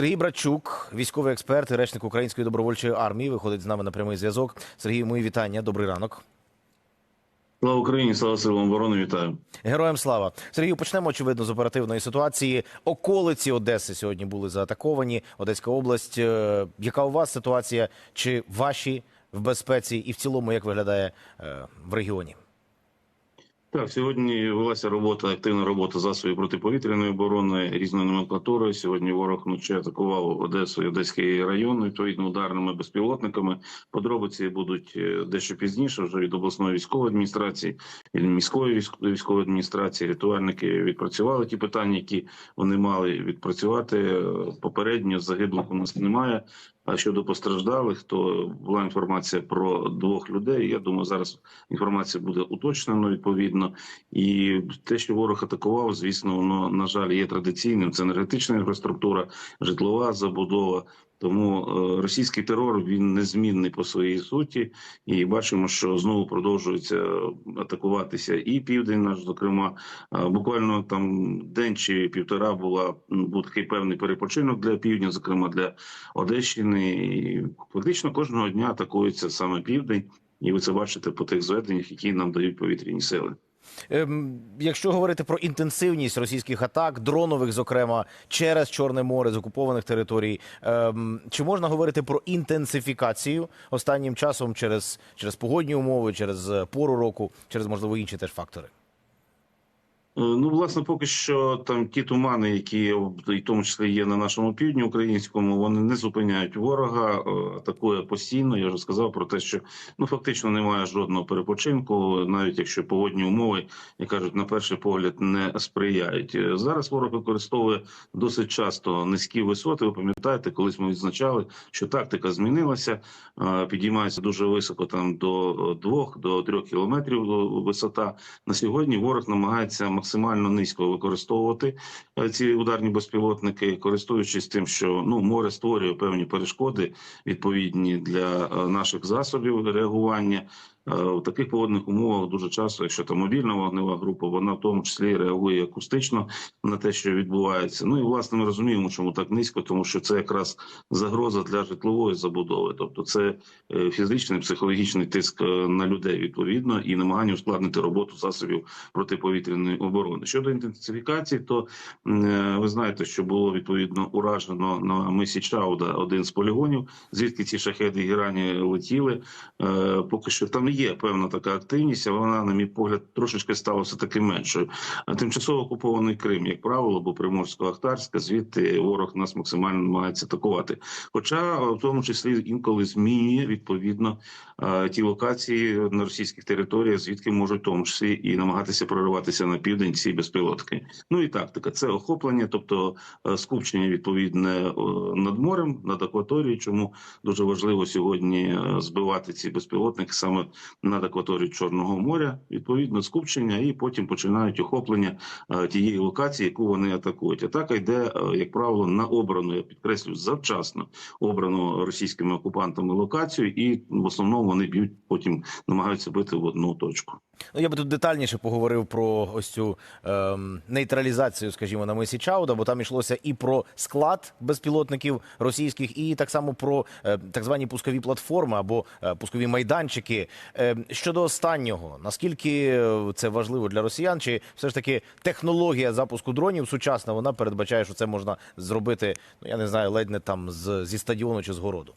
Сергій Братчук, військовий експерт і речник Української добровольчої армії, виходить з нами на прямий зв'язок. Сергій, мої вітання. Добрий ранок. Слава Україні, слава силам оборони, вітаю. Героям слава. Сергію, почнемо очевидно з оперативної ситуації. Околиці Одеси сьогодні були заатаковані. Одеська область. Е, Яка у вас ситуація? Чи ваші в безпеці, і в цілому як виглядає е, в регіоні? Так, сьогодні велася робота, активна робота засобів протиповітряної оборони різної номенклатури. Сьогодні ворог вночі атакував Одесу і Одеський район відповідно ударними безпілотниками. Подробиці будуть е, дещо пізніше. Вже від обласної військової адміністрації від міської військ- військової адміністрації. Рятувальники відпрацювали ті питання, які вони мали відпрацювати. Е, Попередньо загиблих у нас немає. А щодо постраждалих, то була інформація про двох людей. Я думаю, зараз інформація буде уточнена відповідно. І те, що ворог атакував, звісно, воно на жаль є традиційним. Це енергетична інфраструктура, житлова забудова. Тому е, російський терор він незмінний по своїй суті, і бачимо, що знову продовжується атакуватися і південь, наш зокрема, Е, буквально там день чи півтора була був такий певний перепочинок для півдня, зокрема для Одещини. І фактично кожного дня атакується саме південь, і ви це бачите по тих зведеннях, які нам дають повітряні сили. Ем, Якщо говорити про інтенсивність російських атак, дронових, зокрема, через Чорне море з окупованих територій, ем, чи можна говорити про інтенсифікацію останнім часом через, через погодні умови, через е, пору року, через можливо інші теж фактори? Е, Ну, власне, поки що там ті тумани, які в тому числі є на нашому півдні українському, вони не зупиняють ворога, е, атакує постійно. Я вже сказав про те, що ну фактично немає жодного перепочинку, навіть якщо погодні умови, як кажуть, на перший погляд не сприяють. Е, Зараз ворог використовує досить часто низькі висоти. Ви пам'ятаєте, колись ми відзначали, що тактика змінилася, підіймається дуже високо, там до 2 до 3 кілометрів висота. На сьогодні ворог намагається максимально низько використовувати е, ці ударні безпілотники, користуючись тим, що ну море створює певні перешкоди відповідні для е, наших засобів реагування. Е, В таких погодних умовах дуже часто, якщо там мобільна вогнева група, вона в тому числі реагує акустично на те, що відбувається. Ну і власне ми розуміємо, чому так низько, тому що це якраз загроза для житлової забудови, тобто це е, фізичний психологічний тиск е, на людей відповідно і намагання ускладнити роботу засобів протиповітряної оборони. Щодо інтенсифікації, то е, ви знаєте, що було відповідно уражено на мисі Чауда один з полігонів, звідки ці шахеди гірані летіли. Е, Поки що там є певна така активність, але вона, на мій погляд, трошечки стала все таки меншою. А Тимчасово окупований Крим, як правило, бо Приморсько-Ахтарська, звідти ворог нас максимально намагається атакувати. Хоча в тому числі інколи змінює відповідно ті локації на російських територіях, звідки можуть в тому числі і намагатися прориватися на південь ці безпілотки. Ну і тактика це охоплення, тобто скупчення відповідне над морем, над акваторією. Чому дуже важливо сьогодні збивати ці безпілотники саме над акваторією Чорного моря, відповідно скупчення, і потім починають охоплення е, тієї локації, яку вони атакують. Атака йде, е, як правило, на обрану, я підкреслю, завчасно обрану російськими окупантами локацію, і в основному вони б'ють потім, намагаються бити в одну точку. Ну, я би тут детальніше поговорив про ось цю ем, нейтралізацію, скажімо, на мисі Чауда, бо там йшлося і про склад безпілотників російських, і так само про е, так звані пускові платформи або е, пускові майданчики. Е, щодо останнього, наскільки е, це важливо для росіян, чи все ж таки технологія запуску дронів сучасна, вона передбачає, що це можна зробити, ну я не знаю, ледь не там зі стадіону чи з городу.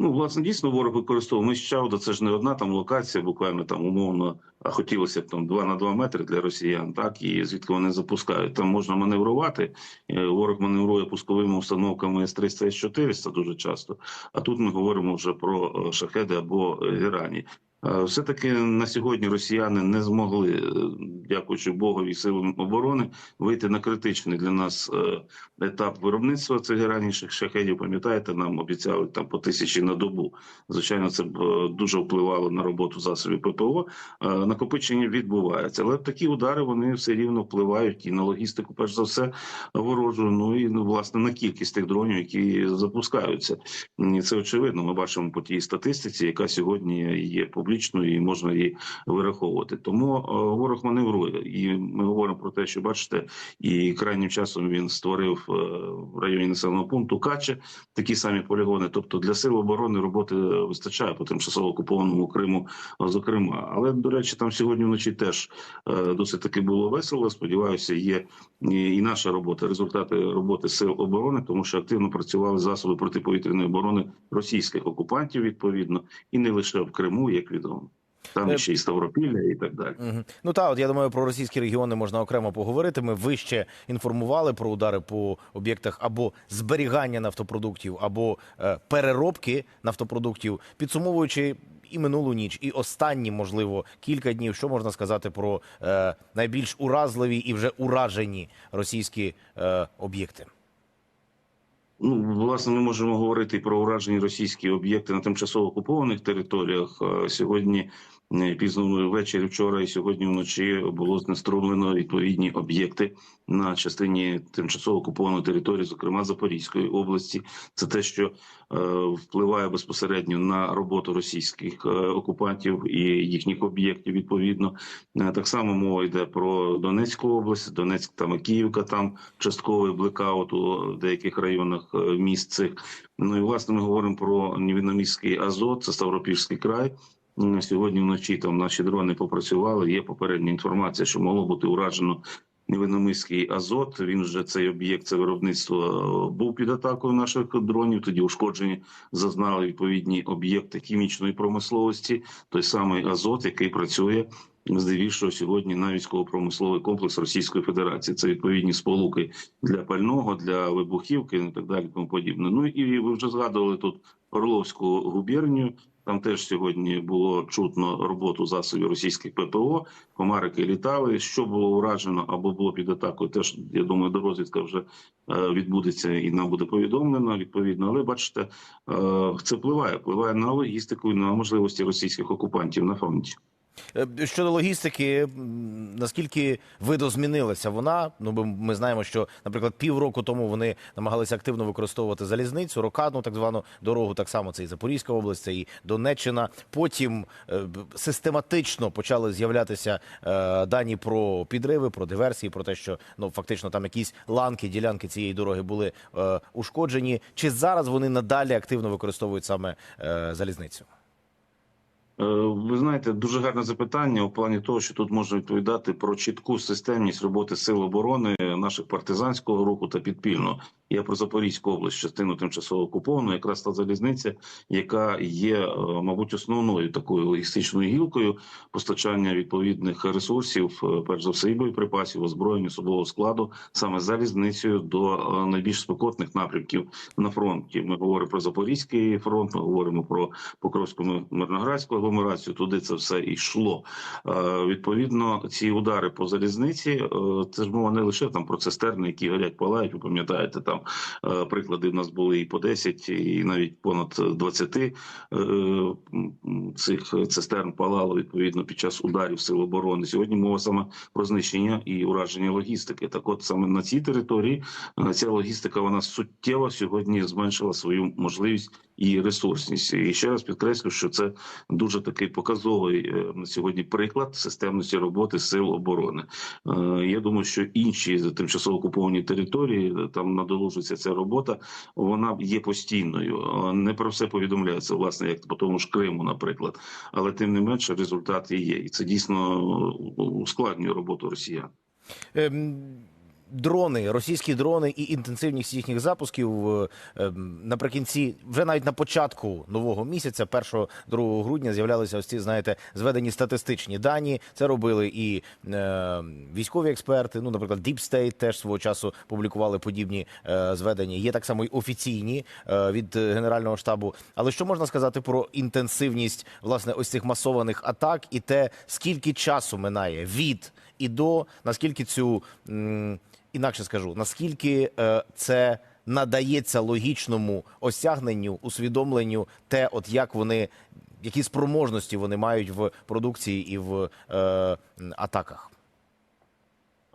Ну, власне, дійсно, ворог використовував. Ми з це ж не одна там локація, буквально там умовно, а хотілося б там 2 на 2 метри для росіян, так, і звідки вони запускають. Там можна маневрувати. Е, Ворог маневрує пусковими установками С-300, С-400 дуже часто. А тут ми говоримо вже про е, шахеди або гірані. герані. Е, Все-таки на сьогодні росіяни не змогли, е, дякуючи Богові силам оборони, вийти на критичний для нас е, етап виробництва цих раніших шахедів. Пам'ятаєте, нам обіцяли там по тисячі на добу. Звичайно, це б дуже впливало на роботу засобів ППО. Накопичення відбувається, але такі удари вони все рівно впливають і на логістику, перш за все, ворожу. Ну і ну, власне на кількість тих дронів, які запускаються. І Це очевидно. Ми бачимо по тій статистиці, яка сьогодні є публічна. Публічно і можна її вираховувати. Тому е, ворог маневрує, і ми говоримо про те, що бачите, і крайнім часом він створив е, в районі населеного пункту Каче такі самі полігони. Тобто для сил оборони роботи вистачає по тимчасово окупованому Криму, е, зокрема. Але до речі, там сьогодні вночі теж досить таки було весело. Сподіваюся, є і наша робота, результати роботи сил оборони, тому що активно працювали засоби протиповітряної оборони російських окупантів, відповідно, і не лише в Криму, як відомо. Там Е, ще і Ставропілля, і так далі. Мгм. Ну так, от я думаю, про російські регіони можна окремо поговорити. Ми вище інформували про удари по об'єктах або зберігання нафтопродуктів, або е, переробки нафтопродуктів, підсумовуючи. І минулу ніч, і останні, можливо, кілька днів. Що можна сказати про е, найбільш уразливі і вже уражені російські е, об'єкти? Ну, власне, ми можемо говорити про уражені російські об'єкти на тимчасово окупованих територіях. Е, Сьогодні пізно ввечері, вчора і сьогодні вночі було знеструмлено відповідні об'єкти на частині тимчасово окупованої території, зокрема Запорізької області. Це те, що е, впливає безпосередньо на роботу російських е, окупантів і їхніх об'єктів. Відповідно, Е, так само мова йде про Донецьку область, Донецьк там Київка, там частковий блекаут у деяких районах е, міст цих. Ну і власне ми говоримо про Невинноміський Азот, це Ставропільський край. Сьогодні вночі там наші дрони попрацювали. Є попередня інформація, що могло бути уражено Невинномиський Азот. Він вже цей об'єкт, це виробництво е, був під атакою наших дронів. Тоді ушкоджені зазнали відповідні об'єкти хімічної промисловості. Той самий Азот, який працює здебільшого сьогодні на військово-промисловий комплекс Російської Федерації. Це відповідні сполуки для пального, для вибухівки і так далі. Тому подібне. Ну і ви вже згадували тут Орловську губернію. Там теж сьогодні було чутно роботу засобів російських ППО. Комарики літали. Що було уражено або було під атакою, теж я думаю, до розвідка вже е, відбудеться і нам буде повідомлено відповідно. Але бачите, е, це впливає, впливає на логістику і на можливості російських окупантів на фронті. Е, Щодо логістики, наскільки видозмінилася вона? Ну, бо ми знаємо, що, наприклад, півроку тому вони намагалися активно використовувати залізницю, рокадну так звану дорогу. Так само це і Запорізька область, це і Донеччина. Потім е, систематично почали з'являтися е, дані про підриви, про диверсії, про те, що ну фактично там якісь ланки, ділянки цієї дороги були ушкоджені. Чи зараз вони надалі активно використовують саме залізницю? Е, Ви знаєте, дуже гарне запитання у плані того, що тут можна відповідати про чітку системність роботи сил оборони наших партизанського руху та підпільно. Я про Запорізьку область, частину тимчасово окуповану, якраз та залізниця, яка є, е, мабуть, основною такою логістичною гілкою постачання відповідних ресурсів, е, перш за все, і боєприпасів, озброєння особового складу, саме залізницею до е, найбільш спекотних напрямків на фронті. Ми говоримо про Запорізький фронт, ми говоримо про Покровську мирноградську агломерацію. Туди це все йшло. Відповідно, ці удари по залізниці, це ж мова не лише там про цистерни, які горять, палають. Ви пам'ятаєте, там е, приклади в нас були і по 10, і навіть понад 20 е, цих цистерн палало відповідно під час ударів сил оборони. Сьогодні мова саме про знищення і ураження логістики. Так, от саме на цій території е, ця логістика вона суттєво сьогодні зменшила свою можливість і ресурсність. І ще раз підкреслю, що це дуже такий показовий на сьогодні приклад системності роботи сил оборони. Я думаю, що інші тимчасово окуповані території там надолужується ця робота. Вона є постійною. Е, Не про все повідомляється, власне, як по тому ж Криму, наприклад. Але тим не менше результати є, і це дійсно е, ускладнює роботу росіян. Дрони, російські дрони і інтенсивність їхніх запусків е, ем, наприкінці, вже навіть на початку нового місяця, 1-2 грудня, з'являлися ось ці, знаєте, зведені статистичні дані. Це робили і е, військові експерти. Ну, наприклад, Deep State теж свого часу публікували подібні е, зведення. Є так само й офіційні е, від Генерального штабу. Але що можна сказати про інтенсивність власне ось цих масованих атак і те, скільки часу минає від і до, наскільки цю м, інакше скажу, наскільки е, це надається логічному осягненню, усвідомленню, те, от як вони, які спроможності вони мають в продукції і в е, атаках.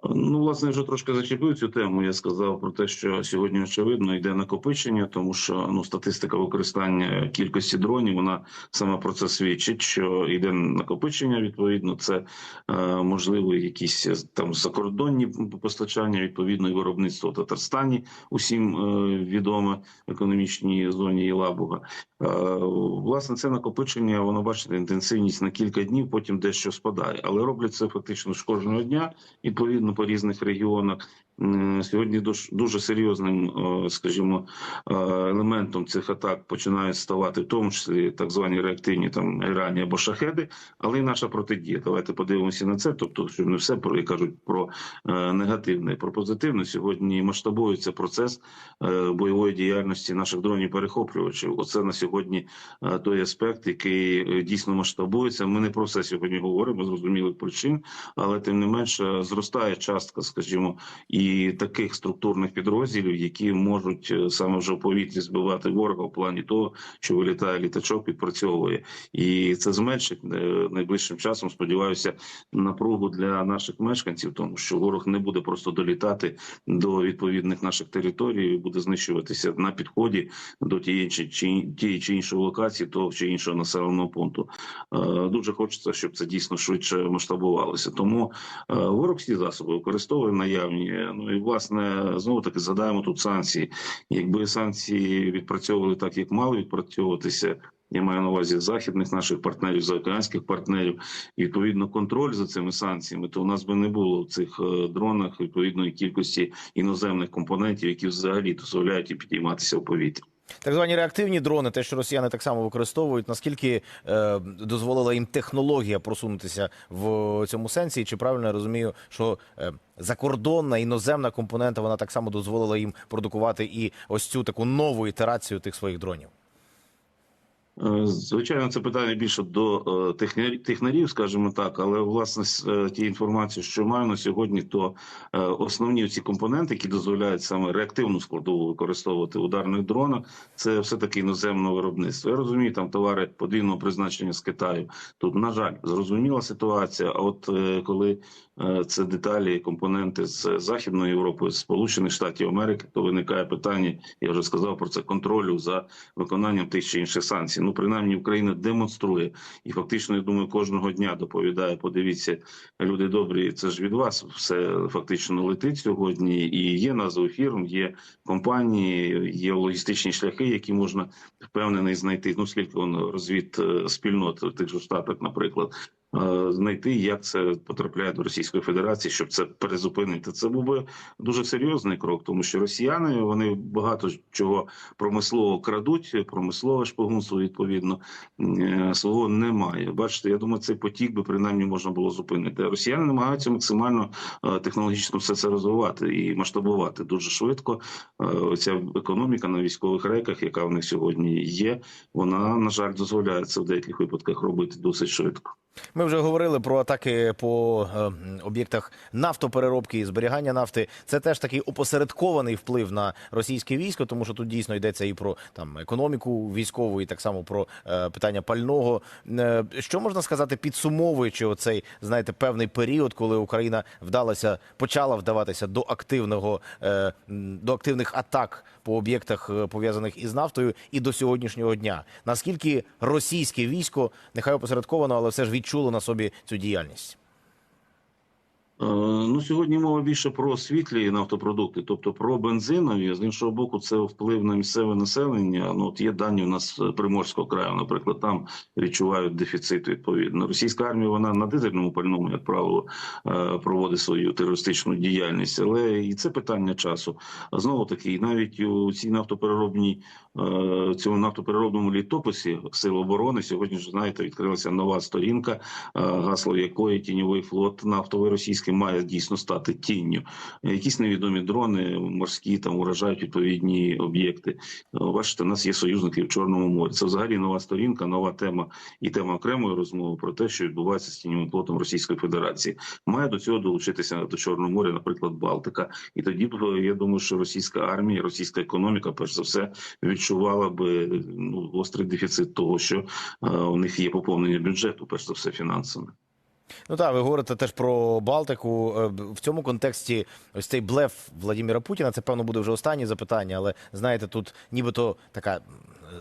Ну, власне, вже трошки зачепив цю тему. Я сказав про те, що сьогодні очевидно йде накопичення, тому що ну статистика використання кількості дронів вона саме про це свідчить, що йде накопичення. Відповідно, це е, можливо якісь е, там закордонні постачання, відповідно, і виробництво в Татарстані, усім е, відоме в економічній зоні Єлабуга. Е, власне, це накопичення, воно бачите, інтенсивність на кілька днів, потім дещо спадає, але роблять це фактично ж кожного дня відповідно по різних регіонах. Сьогодні дуже, серйозним, е, скажімо, е, елементом цих атак починають ставати, в тому числі так звані реактивні там Ірані або шахеди, але й наша протидія. Давайте подивимося на це. Тобто, щоб не все про як кажуть про е, негативне, про позитивне. Сьогодні масштабується процес бойової діяльності наших дронів перехоплювачів. Оце на сьогодні той аспект, який дійсно масштабується. Ми не про все сьогодні говоримо зрозумілих причин, але тим не менше зростає частка, скажімо, і таких структурних підрозділів, які можуть е, саме вже в повітрі збивати ворога в плані того, що вилітає літачок, відпрацьовує, і це зменшить е, найближчим часом. Сподіваюся, напругу для наших мешканців, тому що ворог не буде просто долітати до відповідних наших територій, буде знищуватися на підході до тієї чи, тієї чи іншої локації, того чи іншого населеного пункту. Е, Дуже хочеться, щоб це дійсно швидше масштабувалося. Тому ворог всі засоби використовує наявні. Ну і власне знову таки згадаємо тут санкції. Якби санкції відпрацьовували так, як мали відпрацьовуватися. Я маю на увазі західних наших партнерів, заокеанських партнерів. І, відповідно, контроль за цими санкціями, то у нас би не було в цих е, дронах відповідної кількості іноземних компонентів, які взагалі дозволяють і підійматися в повітря. Так звані реактивні дрони, те, що росіяни так само використовують, наскільки е, дозволила їм технологія просунутися в цьому сенсі? Чи правильно я розумію, що е, закордонна іноземна компонента вона так само дозволила їм продукувати і ось цю таку нову ітерацію тих своїх дронів? Е, Звичайно, це питання більше до е, технарів, скажімо так, але власне з е, тієї інформації, що маю на сьогодні, то основні ці компоненти, які дозволяють саме реактивну складову використовувати ударних дронах, це все таки іноземне виробництво. Я розумію, там товари подвійного призначення з Китаю. Тут, на жаль, зрозуміла ситуація. А от коли це деталі, компоненти з Західної Європи, з Сполучених Штатів Америки, то виникає питання. Я вже сказав про це контролю за виконанням тих чи інших санкцій. Ну, принаймні, Україна демонструє і фактично, я думаю, кожного дня доповідає. Подивіться, люди добрі, це ж від вас все фактично летить сьогодні. І є назви фірм, є компанії, є логістичні шляхи, які можна впевнений знайти. Ну скільки воно розвід е, спільнот тих же штатах, наприклад. Е, Знайти, як це потрапляє до Російської Федерації, щоб це перезупинити. Це був би дуже серйозний крок, тому що росіяни вони багато чого промислово крадуть, промислове шпигунство відповідно е, свого немає. Бачите, я думаю, цей потік би принаймні можна було зупинити. Росіяни намагаються максимально е, технологічно все це розвивати і масштабувати дуже швидко. Ця економіка на військових рейках, яка в них сьогодні є, вона на жаль дозволяє це в деяких випадках робити досить швидко. Ми вже говорили про атаки по е, об'єктах нафтопереробки і зберігання нафти. Це теж такий опосередкований вплив на російське військо, тому що тут дійсно йдеться і про там економіку військову, і так само про е, питання пального. Е, що можна сказати, підсумовуючи оцей знаєте певний період, коли Україна вдалася, почала вдаватися до активного до активних атак по об'єктах е, пов'язаних із нафтою, і до сьогоднішнього дня. Наскільки російське військо нехай опосередковано, але все ж відчуло на собі цю діяльність? Е, Ну, сьогодні мова більше про світлі нафтопродукти, тобто про бензинові. З іншого боку, це вплив на місцеве населення. Ну, от є дані у нас Приморського краю, наприклад, там відчувають дефіцит відповідно. Російська армія вона на дизельному пальному, як правило, е, проводить свою терористичну діяльність, але і це питання часу. Знову таки, навіть у цій нафтопереробній е, цьому нафтопереробному літописі Сил оборони сьогодні ж знаєте, відкрилася нова сторінка, гасло якої тіньовий флот нафтовий російський має дійсно стати тінню. Якісь невідомі дрони морські там уражають відповідні об'єкти. Е, Бачите, у нас є союзники в Чорному морі. Це взагалі нова сторінка, нова тема і тема окремої розмови про те, що відбувається з тіньовим флотом Російської Федерації. Має до цього долучитися до Чорного моря, наприклад, Балтика. І тоді б е, я думаю, що російська армія, російська економіка, перш за все, відчувала би ну гострий дефіцит того, що е, у них є поповнення бюджету, перш за все, фінансове. Ну так, ви говорите теж про Балтику. Е, В цьому контексті ось цей блеф Владимира Путіна. Це певно буде вже останнє запитання, але знаєте, тут нібито така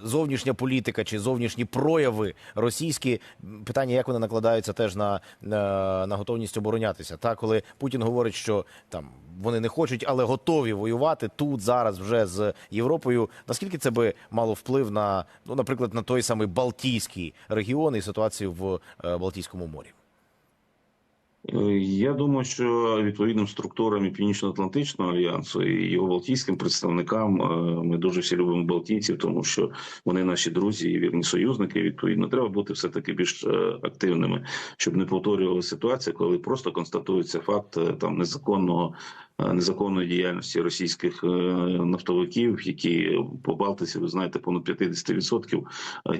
зовнішня політика чи зовнішні прояви російські питання, як вони накладаються теж на, на, на готовність оборонятися. Та коли Путін говорить, що там вони не хочуть, але готові воювати тут зараз вже з Європою. Наскільки це би мало вплив на ну, наприклад, на той самий Балтійський регіон і ситуацію в е, Балтійському морі? Е, Я думаю, що відповідним структурам і Північно-Атлантичного альянсу і його балтійським представникам е, ми дуже всі любимо балтійців, тому що вони наші друзі і вірні союзники. Відповідно, треба бути все таки більш е, активними, щоб не повторювалася ситуація, коли просто констатується факт там незаконного. Е, Незаконної діяльності російських е, нафтовиків, які по Балтиці, ви знаєте, понад 50%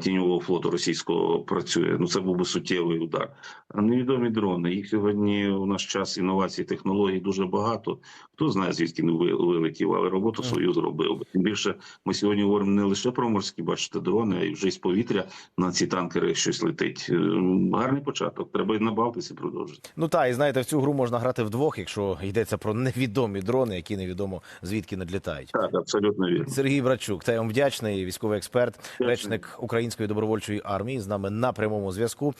тіньового флоту російського працює. Ну це був би суттєвий удар. Невідомі дрони. Їх сьогодні у наш час інновацій, технологій дуже багато. Хто знає, звідки не вилетів, але роботу свою зробив. би. Тим більше ми сьогодні говоримо не лише про морські, бачите, дрони, а й вже із повітря на ці танкери щось летить. Е, Гарний початок. Треба і на Балтиці продовжити. Ну та і знаєте, в цю гру можна грати вдвох, якщо йдеться про невідомі дрони, які невідомо звідки надлітають. Так, абсолютно вірно. Сергій Братчук, та я вам вдячний, військовий експерт, Вдячний. речник Української добровольчої армії з нами на прямому зв'язку.